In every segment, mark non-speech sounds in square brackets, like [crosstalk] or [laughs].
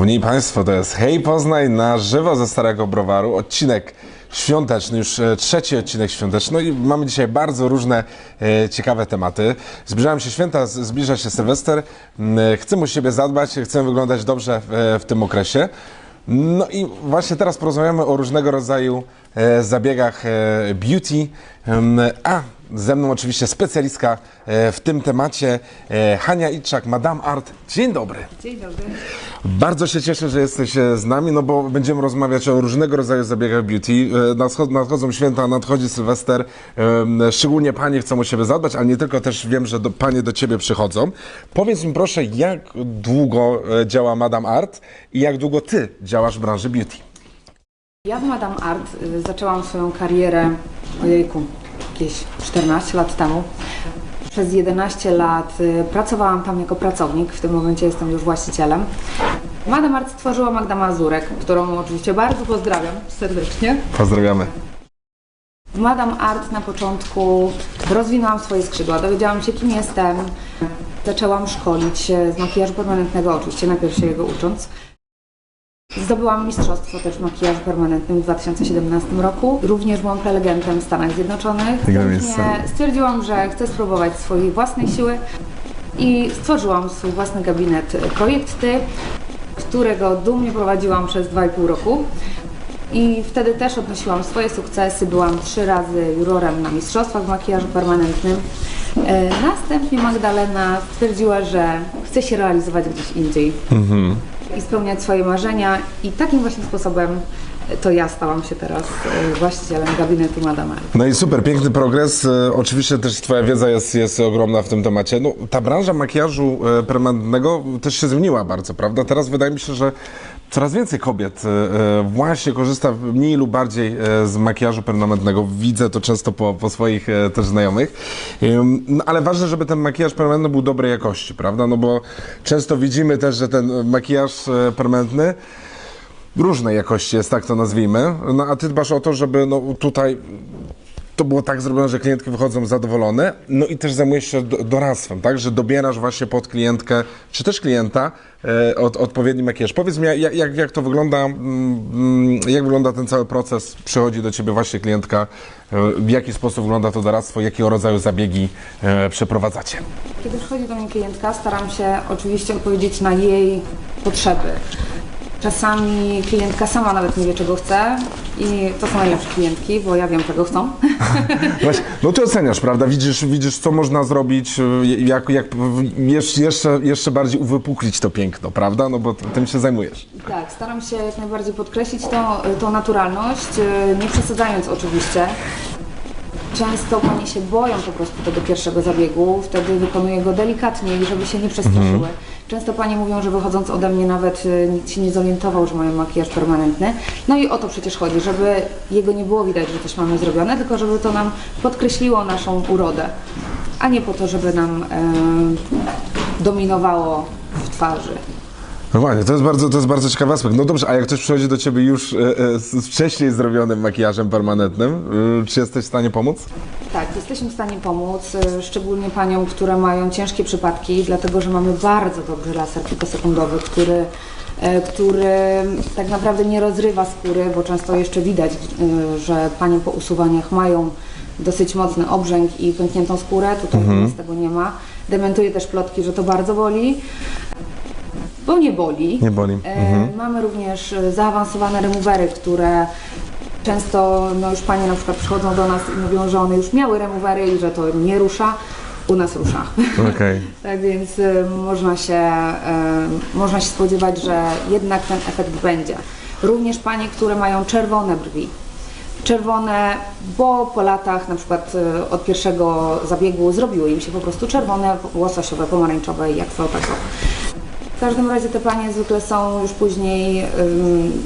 Szanowni Państwo, to jest Hej Poznań na żywo ze Starego Browaru, odcinek świąteczny, już e, trzeci odcinek świąteczny no i mamy dzisiaj bardzo różne e, ciekawe tematy. Zbliżają się święta, zbliża się Sylwester, M, e, chcemy o siebie zadbać, chcemy wyglądać dobrze w, e, w tym okresie. No i właśnie teraz porozmawiamy o różnego rodzaju e, zabiegach e, beauty, Em, a ze mną oczywiście specjalistka e, w tym temacie e, Hania Itczak, Madame Art. Dzień dobry. Dzień dobry. Bardzo się cieszę, że jesteś e, z nami, no bo będziemy rozmawiać o różnego rodzaju zabiegach beauty. Nadchod- nadchodzą święta, nadchodzi Sylwester. Szczególnie panie chcą o siebie zadbać, ale nie tylko, też wiem, że do, panie do ciebie przychodzą. Powiedz mi proszę, jak długo działa Madame Art i jak długo ty działasz w branży beauty? Ja w Madame Art y, zaczęłam swoją karierę, ojejku, jakieś 14 lat temu. Przez 11 lat y, pracowałam tam jako pracownik, w tym momencie jestem już właścicielem. Madame Art stworzyła Magda Mazurek, którą oczywiście bardzo pozdrawiam serdecznie. Pozdrawiamy. W Madame Art na początku rozwinęłam swoje skrzydła, dowiedziałam się kim jestem. Zaczęłam szkolić się z makijażu permanentnego, oczywiście najpierw się jego ucząc. Zdobyłam mistrzostwo też w makijażu permanentnym w 2017 roku. Również byłam prelegentem w Stanach Zjednoczonych. Miejsce. Stwierdziłam, że chcę spróbować swojej własnej siły i stworzyłam swój własny gabinet Projekt Ty, którego dumnie prowadziłam przez 2,5 roku. I wtedy też odnosiłam swoje sukcesy. Byłam trzy razy jurorem na mistrzostwach w makijażu permanentnym. E, Następnie Magdalena stwierdziła, że chce się realizować gdzieś indziej i spełniać swoje marzenia. I takim właśnie sposobem to ja stałam się teraz e, właścicielem gabinetu Madame. No i super, piękny progres. E, Oczywiście też Twoja wiedza jest, jest ogromna w tym temacie. No, ta branża makijażu e, permanentnego też się zmieniła bardzo, prawda? Teraz wydaje mi się, że coraz więcej kobiet e, e, właśnie korzysta mniej lub bardziej e, z makijażu permanentnego. Widzę to często po, po swoich też znajomych. No, ale ważne, żeby ten makijaż permanentny był dobrej jakości, prawda? No bo często widzimy też, że ten makijaż permanentny różnej jakości jest, tak to nazwijmy. No a ty dbasz o to, żeby no, tutaj to było tak zrobione, że klientki wychodzą zadowolone, no i też zajmujesz się do- doradztwem, tak, że dobierasz właśnie pod klientkę, czy też klienta e, od, odpowiedni makijaż. Powiedz mi, jak, jak, jak to wygląda, mm, mm, jak wygląda ten cały proces, przychodzi do ciebie właśnie klientka, e, w jaki sposób wygląda to doradztwo, jakiego rodzaju zabiegi e, przeprowadzacie? Kiedy przychodzi do mnie klientka, staram się oczywiście odpowiedzieć na jej potrzeby. Czasami klientka sama nawet nie wie, czego chce i to są najlepsze klientki, bo ja wiem, czego chcą. [laughs] Właśnie, no ty oceniasz, prawda? Widzisz, widzisz co można zrobić, y, jak, jak jeszcze, jeszcze, bardziej uwypuklić to piękno, prawda? No bo tym się zajmujesz. Tak, staram się jak najbardziej podkreślić tą, tą naturalność, yy, nie przesadzając oczywiście. Często panie się boją po prostu tego pierwszego zabiegu, wtedy wykonuję go delikatniej, żeby się nie przestraszyły. Często panie mówią, że wychodząc ode mnie nawet y, nikt się nie zorientował, że mają makijaż permanentny. No i o to przecież chodzi, żeby jego nie było widać, że coś mamy zrobione, tylko żeby to nam podkreśliło naszą urodę, a nie po to, żeby nam e, dominowało w twarzy. No właśnie, to jest bardzo, to jest bardzo ciekawy aspekt. No dobrze, a jak ktoś przychodzi do ciebie już e, e, z wcześniej zrobionym makijażem permanentnym, y, czy jesteś w stanie pomóc? Tak, jesteśmy w stanie pomóc, y, szczególnie paniom, które mają ciężkie przypadki, dlatego że mamy bardzo dobry laser pikosekundowy, który, e, który tak naprawdę nie rozrywa skóry, bo często jeszcze widać, y, że panie po usuwaniach mają dosyć mocny obrzęk i pękniętą skórę, tutaj nic tego nie ma. Dementuje też plotki, że to bardzo boli, bo nie boli. Nie boli. E, Mamy również e, zaawansowane removery, które często no już panie na przykład przychodzą do nas i mówią, że one już miały removery i że to nie rusza. U nas rusza. Okej. [laughs] tak więc e, można się, można się spodziewać, że jednak ten efekt będzie. Również panie, które mają czerwone brwi. Czerwone, bo po latach na przykład od pierwszego zabiegu zrobiły im się po prostu czerwone, łososiowe, pomarańczowe i tak. W każdym razie te panie zwykle są już później ym,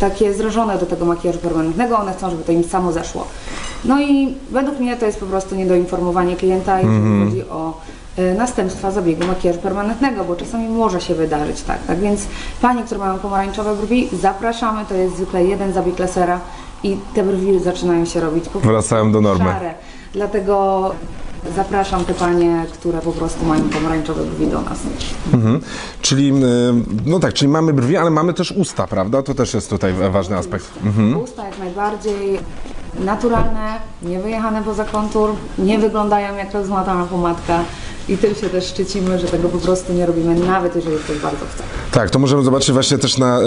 takie zrażone do tego makijażu permanentnego, one chcą, żeby to im samo zeszło. No i według mnie to jest po prostu niedoinformowanie klienta, jeżeli chodzi o y, następstwa zabiegu makijażu permanentnego, bo czasami może się wydarzyć tak. Tak więc panie, które mają pomarańczowe brwi, zapraszamy, to jest zwykle jeden zabieg lasera i te brwi zaczynają się robić po prostu Wracają do normy. szare. Dlatego zapraszam te panie, które po prostu mają pomarańczowe brwi do nas. Mhm. Czyli, y, no tak, czyli mamy brwi, ale mamy też usta, prawda? To też jest tutaj ważny aspekt. Mhm. Usta jak najbardziej naturalne, nie wyjechane poza kontur, nie wyglądają jak rozmatana pomadka i tym się też szczycimy, że tego po prostu nie robimy, nawet jeżeli ktoś bardzo chce. Tak, to możemy zobaczyć właśnie też na, e,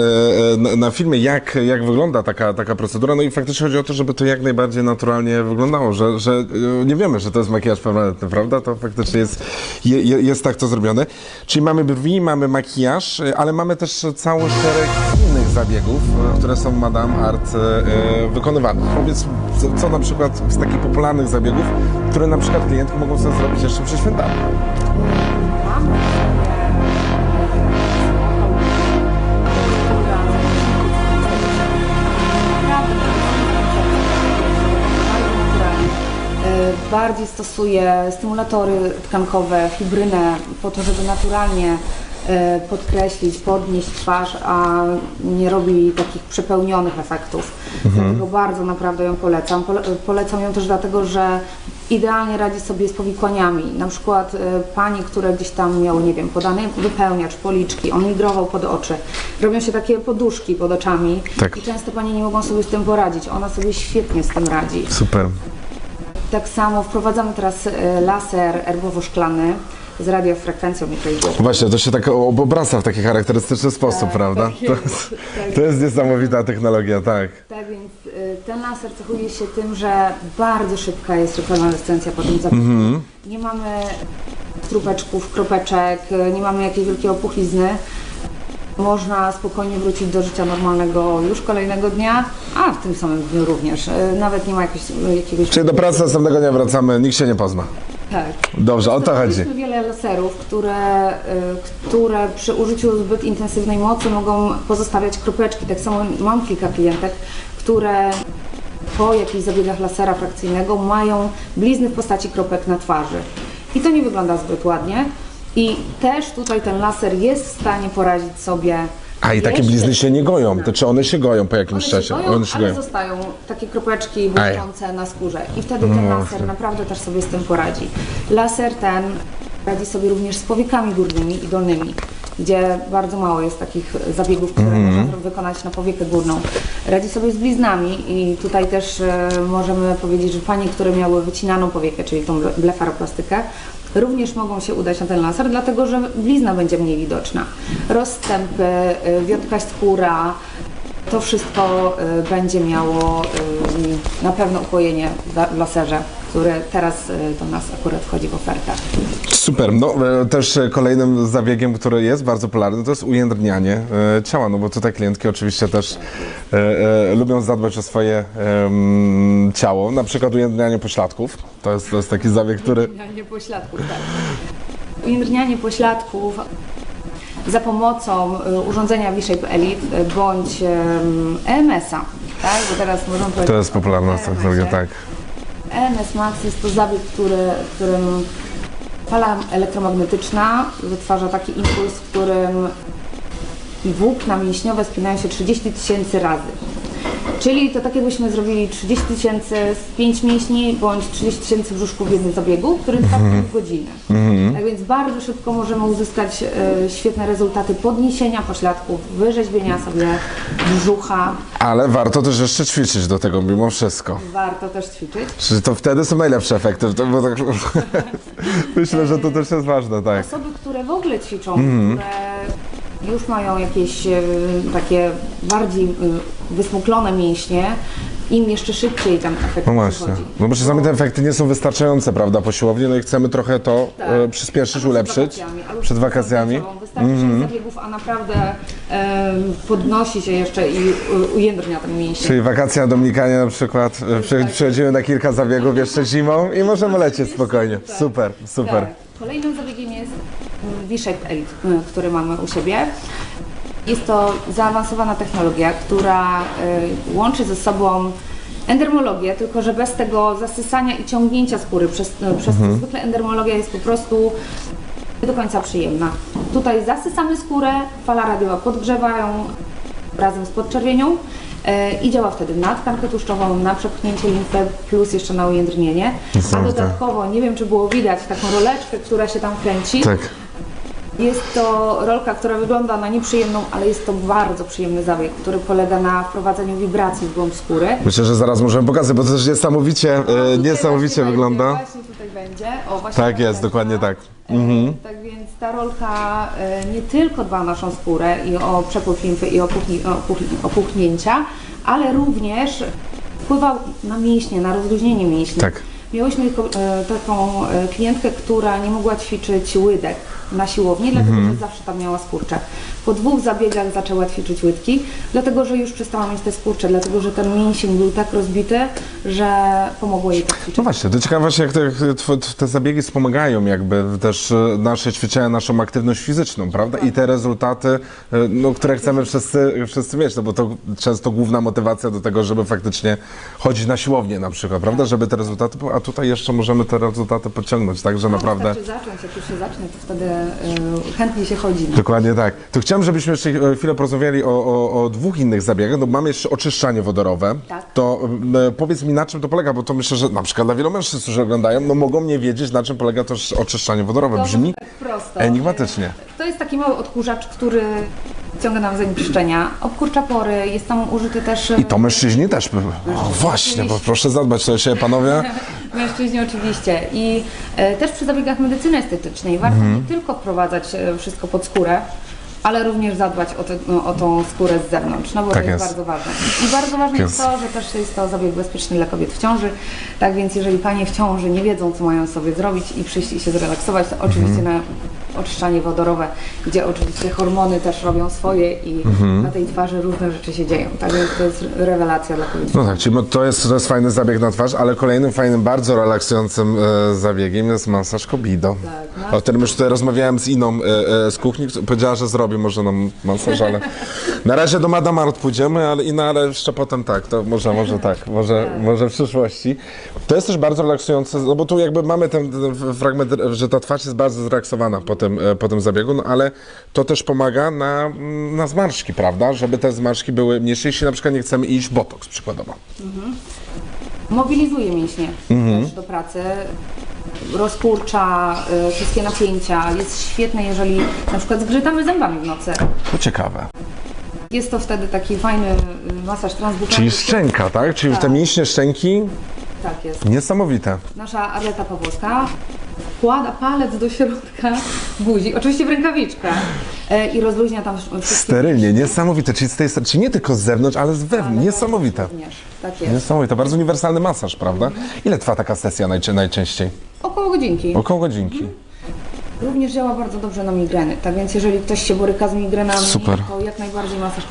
e, na, na filmie, jak, jak wygląda taka, taka procedura. No i faktycznie chodzi o to, żeby to jak najbardziej naturalnie wyglądało, że, że e, nie wiemy, że to jest makijaż permanentny, prawda? To faktycznie jest, je, je- jest tak to zrobione. Czyli mamy brwi, mamy makijaż, ale mamy też cały szereg zabiegów, e, które są Madame Art e, e, wykonywane. Powiedz, co, na przykład z takich popularnych zabiegów, które na przykład klientki mogą sobie zrobić jeszcze przed świętami. Bardziej stosuję stymulatory tkankowe, fibrynę po to, żeby naturalnie podkreślić, podnieść twarz, a nie robi takich przepełnionych efektów. Dlatego bardzo naprawdę ją polecam. Pole, polecam ją też dlatego, że idealnie radzi sobie z powikłaniami. Na przykład e, pani, które gdzieś tam miały, nie wiem, podany wypełniacz, policzki, on migrował pod oczy. Robią się takie poduszki pod oczami Tak. i często panie nie mogą sobie z tym poradzić. Ona sobie świetnie z tym radzi. Super. Tak samo wprowadzamy teraz e, laser erbowo-szklany z radiofrekwencją mikrojgłową. Właśnie, to się tak ob- obraca w taki charakterystyczny sposób, Tak, prawda? tak to, jest, jest, tak to jest niesamowita technologia, tak. Tak więc y, ten laser cechuje się tym, że bardzo szybka jest rekonwalescencja po tym zabiegu. Nie mamy trupeczków, kropeczek, y, nie mamy jakiejś wielkiej opuchlizny. Można spokojnie wrócić do życia normalnego już kolejnego dnia, a w tym samym dniu również. Y, Nawet nie ma jakiegoś, jakiegoś Czyli do pracy następnego dnia wracamy, nikt się nie pozna. Tak. Dobrze, o to chodzi. Wiele laserów, które, y, które przy użyciu zbyt intensywnej mocy mogą pozostawiać kropeczki. Tak samo mam kilka klientek, które po jakichś zabiegach lasera frakcyjnego mają blizny w postaci kropek na twarzy. I to nie wygląda zbyt ładnie. I też tutaj ten laser jest w stanie poradzić sobie. A i takie blizny się nie goją, to czy one się goją po jakimś one czasie? się goją, one się ale goją. zostają takie kropeczki błyszczące na skórze. I wtedy ten No laser naprawdę też sobie z tym poradzi. Laser ten radzi sobie również z powiekami górnymi i dolnymi, gdzie bardzo mało jest takich zabiegów, które Mhm. można wykonać na powiekę górną. Radzi sobie z bliznami i tutaj też e, możemy powiedzieć, że panie, które miały wycinaną powiekę, czyli tą ble- blefaroplastykę, również mogą się udać na ten laser, dlatego że blizna będzie mniej widoczna. Rozstępy, e, wiotka skóra, to wszystko y, będzie miało y, na pewno ukojenie w laserze, które teraz y, do nas akurat wchodzi w ofertę. Super. No, e, też e, kolejnym zabiegiem, który jest bardzo popularny, to jest ujędrnianie e, ciała, no bo tutaj klientki oczywiście też lubią zadbać o swoje ciało, na przykład ujędrnianie pośladków. To jest, to jest taki zabieg, który... Ujędrnianie pośladków, tak. Ujędrnianie pośladków za pomocą urządzenia V-Shape Elite bądź em, EMS-a, tak? Bo teraz możemy powiedzieć To jest popularna technologia, tak. EMS Max jest to zabieg, który, którym fala elektromagnetyczna wytwarza taki impuls, w którym włókna mięśniowe spinają się 30 tysięcy razy. Czyli to tak jakbyśmy zrobili 30 tysięcy z 5 mięśni bądź 30 tysięcy brzuszków w jednym zabiegu, który trwa pół godziny. Tak więc bardzo szybko możemy uzyskać e, świetne rezultaty podniesienia pośladków, wyrzeźbienia sobie brzucha. Ale warto też jeszcze ćwiczyć do tego mimo wszystko. Warto też ćwiczyć. Czy to wtedy są najlepsze efekty? To, bo tak, [laughs] myślę, że to też jest ważne, tak. Osoby, które w ogóle ćwiczą, Mhm. które już mają jakieś e, takie bardziej e, wysmuklone mięśnie, im jeszcze szybciej ten efekt No właśnie. przychodzi. No bo czasami te efekty nie są wystarczające, prawda, po siłowni, no i chcemy trochę to Tak. e, przyspieszyć, Albo ulepszyć Przed wakacjami. przed wakacjami. Wystarczy mm zabiegów, a naprawdę podnosi się jeszcze i ujędrnia ten mięsień. Czyli wakacje na Dominikanie na przykład, przy, przychodzimy na kilka zabiegów jeszcze zimą i możemy lecieć spokojnie. Super, super. Tak. Kolejnym zabiegiem V-Shape Elite, który mamy u siebie. Jest to zaawansowana technologia, która y, łączy ze sobą endermologię, tylko że bez tego zasysania i ciągnięcia skóry, przez, y, przez Mhm. co zwykle endermologia jest po prostu nie do końca przyjemna. Tutaj zasysamy skórę, fala radiowa podgrzewa ją razem z podczerwienią. E, I działa wtedy na tkankę tłuszczową, na przepchnięcie limfy, plus jeszcze na ujędrnienie. A dodatkowo, nie wiem czy było widać, taką roleczkę, która się tam kręci. Tak. Jest to rolka, która wygląda na nieprzyjemną, ale jest to bardzo przyjemny zabieg, który polega na wprowadzeniu wibracji w głąb skóry. Myślę, że zaraz możemy pokazać, bo to też niesamowicie, e, niesamowicie właśnie wygląda. Będzie, właśnie tutaj będzie. O, właśnie Tak jest, dokładnie tak. E, Tak więc ta rolka e, nie tylko dba o naszą skórę i o przepływ limfy i o, puchni, o, puch, o puchnięcia, ale również wpływa na mięśnie, na rozluźnienie mięśni. Tak. Miałyśmy taką klientkę, która nie mogła ćwiczyć łydek na siłowni, dlatego Mhm. że zawsze tam miała skurcze. Po dwóch zabiegach zaczęła ćwiczyć łydki, dlatego że już przestała mieć te skurcze, dlatego że ten mięsień był tak rozbity, że pomogło jej tak ćwiczyć. No właśnie, to ciekawe właśnie, jak te, te zabiegi wspomagają jakby też e, nasze ćwiczenia, naszą aktywność fizyczną, prawda? I te rezultaty, e, no, które chcemy wszyscy, wszyscy mieć, no bo to często główna motywacja do tego, żeby faktycznie chodzić na siłownię na przykład, prawda? Żeby te rezultaty, były, a tutaj jeszcze możemy te rezultaty podciągnąć, tak, że naprawdę... Wystarczy zacząć, jak już się zacznie, to wtedy y, chętnie się chodzi. Dokładnie tak. To chciałem, żebyśmy jeszcze e, chwilę porozmawiali o, o, o dwóch innych zabiegach. No, mamy jeszcze oczyszczanie wodorowe. Tak. To e, powiedz mi, na czym to polega, bo to myślę, że na przykład dla wielu mężczyzn, którzy oglądają, no mogą nie wiedzieć, na czym polega to oczyszczanie wodorowe. Brzmi tak prosto. enigmatycznie. To jest taki mały odkurzacz, który ciąga nam zanieczyszczenia, obkurcza pory, jest tam użyty też... I to mężczyźni też. O, właśnie, bo proszę zadbać to się, panowie. [laughs] Mężczyźni oczywiście. I e, też przy zabiegach medycyny estetycznej warto Mhm. nie tylko wprowadzać e, wszystko pod skórę, ale również zadbać o, te, no, o tą skórę z zewnątrz, no bo Tak to jest, jest. bardzo ważne. I bardzo ważne jest Jest. to, że też jest to zabieg bezpieczny dla kobiet w ciąży. Tak więc jeżeli panie w ciąży nie wiedzą, co mają sobie zrobić i przyjść i się zrelaksować, to oczywiście Mhm. na oczyszczanie wodorowe, gdzie oczywiście hormony też robią swoje i Mhm. na tej twarzy różne rzeczy się dzieją. Tak więc to jest rewelacja dla kobiet. No tak, czyli to jest, to jest fajny zabieg na twarz, ale kolejnym fajnym, bardzo relaksującym e, zabiegiem jest masaż Kobido. Tak, O którym już tutaj rozmawiałem z Iną e, e, z kuchni, która powiedziała, że zrobi może nam masaż, ale na razie do Madame Art pójdziemy, ale Ina, ale jeszcze potem tak, to może, może tak, może, może w przyszłości. To jest też bardzo relaksujące, no bo tu jakby mamy ten, ten fragment, że ta twarz jest bardzo zrelaksowana po tym, e, po tym zabiegu, no ale to też pomaga na, na zmarszczki, prawda? Żeby te zmarszczki były mniejsze, jeśli na przykład nie chcemy iść botoks przykładowo. mobilizuje mięśnie Mhm. do pracy, rozkurcza y, wszystkie napięcia. Jest świetne, jeżeli na przykład zgrzytamy zębami w nocy. To ciekawe. Jest to wtedy taki fajny y, masaż transbukalny. Czyli szczęka, tak? Czyli te Tak. mięśnie szczęki Tak jest. niesamowite. Nasza Arleta Pawłowska wkłada palec do środka buzi, oczywiście w rękawiczkę i rozluźnia tam wszystkie... Sterylnie, niesamowite. Czyli, z tej, czyli nie tylko z zewnątrz, ale z wewnątrz. Niesamowite. Również. Tak jest. Niesamowite. Bardzo uniwersalny masaż, prawda? Ile trwa taka sesja najczę- najczęściej? Około godzinki. Około godzinki. Również działa bardzo dobrze na migreny. Tak więc jeżeli ktoś się boryka z migrenami, Super. to jak najbardziej masaż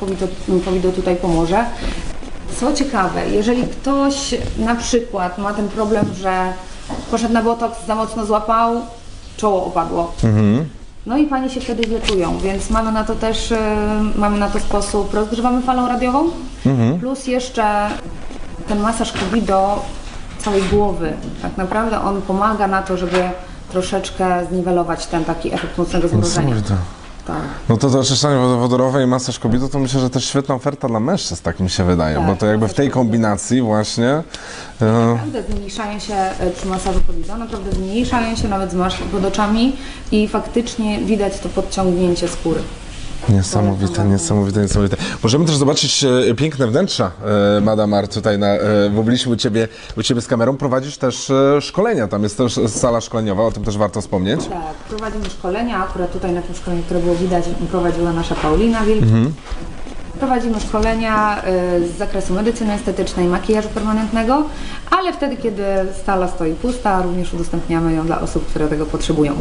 Covido tutaj pomoże. Co ciekawe, jeżeli ktoś na przykład ma ten problem, że poszedł na botoks, za mocno złapał, czoło opadło. No i panie się wtedy wleczują, więc mamy na to też, y, mamy na to sposób, rozgrzewamy falą radiową, plus jeszcze ten masaż Covido całej głowy. Tak naprawdę on pomaga na to, żeby troszeczkę zniwelować ten taki efekt mocnego zmrożenia. Tak. No to to oczyszczanie wodorowe i masaż kobiety to myślę, że też świetna oferta dla mężczyzn, tak mi się wydaje, Tak, bo to jakby w tej kombinacji właśnie e, Naprawdę zmniejszają się e, przy masażu Covido, naprawdę zmniejszają się nawet zmarszczki pod oczami i faktycznie widać to podciągnięcie skóry. Niesamowite, niesamowite, niesamowite. Możemy też zobaczyć e, piękne wnętrza, e, Madame Art, tutaj, na, e, bo byliśmy u ciebie, u ciebie z kamerą. Prowadzisz też e, szkolenia, tam jest też sala szkoleniowa, o tym też warto wspomnieć. Tak, prowadzimy szkolenia, akurat tutaj na tym szkoleniu, które było widać, prowadziła nasza Paulina Wilk. Prowadzimy szkolenia y, z zakresu medycyny estetycznej, makijażu permanentnego, ale wtedy, kiedy sala stoi pusta, również udostępniamy ją dla osób, które tego potrzebują.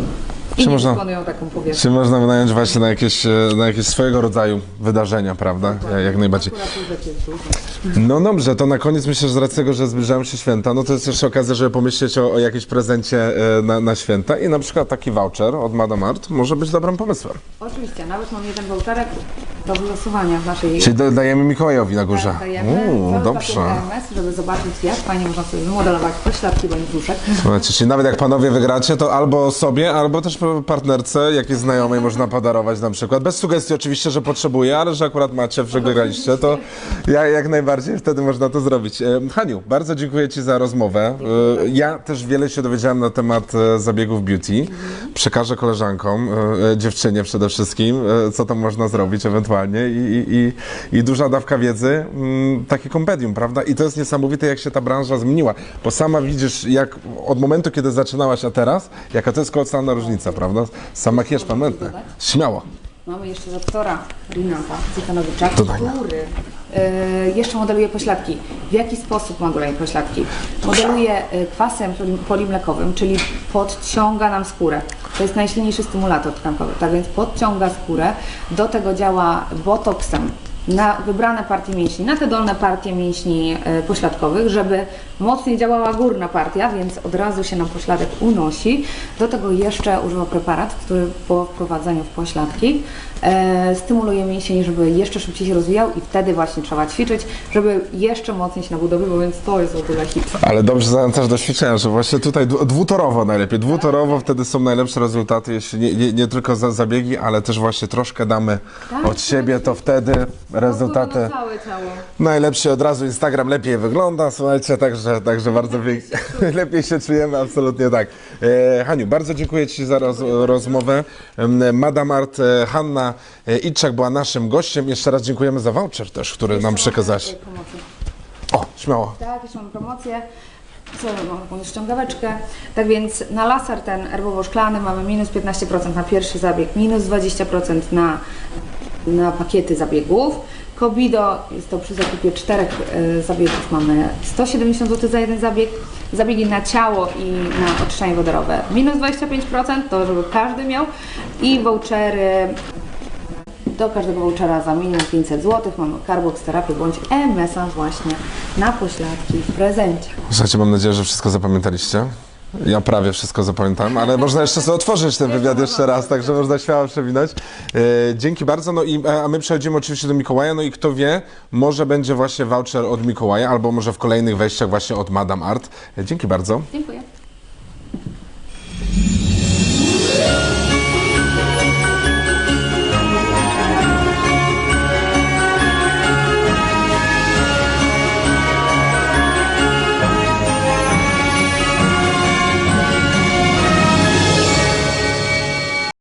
Czy można- taką powierzchnię. Czy można wynająć właśnie na jakieś, e, na jakieś swojego rodzaju wydarzenia, prawda? Ja- Jak najbardziej. No dobrze, to na koniec myślę, że z racji tego, że zbliżają się święta, no to jest jeszcze okazja, żeby pomyśleć o, o jakimś prezencie e, na, na święta i na przykład taki voucher od Madame Art może być dobrym pomysłem. Oczywiście, nawet mam jeden voucherek do wylosowania w naszej Czyli do- dajemy Mikołajowi na górze. Tak, dajemy Uuu, dobrze. AMS, żeby zobaczyć jak fajnie można sobie wymodelować pośladki bądź brzuszek. Słuchajcie, czyli nawet jak panowie wygracie, to albo sobie, albo też partnerce, jakiejś znajomej można podarować na przykład. Bez sugestii oczywiście, że potrzebuje, ale że akurat macie, że wygraliście, to ja, jak najbardziej wtedy można to zrobić. E, Haniu, bardzo dziękuję Ci za rozmowę. E, Ja też wiele się dowiedziałem na temat e, zabiegów beauty. Przekażę koleżankom, dziewczynie przede wszystkim, co tam można zrobić ewentualnie i, i, i, i duża dawka wiedzy, mm, takie kompendium, prawda? I to jest niesamowite, jak się ta branża zmieniła, bo sama widzisz, jak od momentu, kiedy zaczynałaś, a teraz, jaka to jest kolosalna różnica, prawda? Sam makijaż pamiętny. Śmiało. Mamy jeszcze doktora Rinata Cykanowicza, który y, jeszcze modeluje pośladki. W jaki sposób modeluje pośladki? Modeluje y, kwasem poli- polimlekowym, czyli podciąga nam skórę. To jest najsilniejszy stymulator tkankowy, tak więc podciąga skórę. Do tego działa botoksem na wybrane partie mięśni, na te dolne partie mięśni y, pośladkowych, żeby mocniej działała górna partia, więc od razu się nam pośladek unosi. Do tego jeszcze używa preparat, który po wprowadzeniu w pośladki e, stymuluje mięsień, żeby jeszcze szybciej się rozwijał i wtedy właśnie trzeba ćwiczyć, żeby jeszcze mocniej się nabudowywał, więc to jest w ogóle hit. Ale dobrze zachęcasz do ćwiczenia, że właśnie tutaj dwu- dwutorowo najlepiej. Dwutorowo wtedy są najlepsze rezultaty, jeśli nie, nie, nie tylko za zabiegi, ale też właśnie troszkę damy Tak, od siebie, to wtedy rezultaty Na całe ciało. najlepsze. Od razu Instagram lepiej wygląda, słuchajcie, także, także bardzo pięknie. [laughs] lepiej się czujemy, absolutnie tak. E, Haniu, bardzo dziękuję Ci za roz, rozmowę. Madame Art e, Hanna e, Itczak była naszym gościem. Jeszcze raz dziękujemy za voucher też, który nam przekazałaś. Jeszcze mamy promocję. O, śmiało. Tak, jeszcze mamy promocję. Co, mamy taką ściągaweczkę. Tak więc na laser ten erbowo-szklany mamy minus 15% na pierwszy zabieg, minus 20% na, na pakiety zabiegów. Kobido jest to przy zakupie czterech e, zabiegów mamy 170 zł za jeden zabieg. Zabiegi na ciało i na oczyszczanie wodorowe minus 25%, to żeby każdy miał. I vouchery do każdego vouchera za minimum 500 zł mamy Carbox terapię bądź EMS-a właśnie na pośladki w prezencie. Słuchajcie, mam nadzieję, że wszystko zapamiętaliście. Ja prawie wszystko zapamiętałem, ale można jeszcze sobie otworzyć ten wywiad jeszcze raz, także można śmiało przewinąć. E, dzięki bardzo, no i e, a my przechodzimy oczywiście do Mikołaja, no i kto wie, może będzie właśnie voucher od Mikołaja, albo może w kolejnych wejściach właśnie od Madame Art. E, dzięki bardzo. Dziękuję.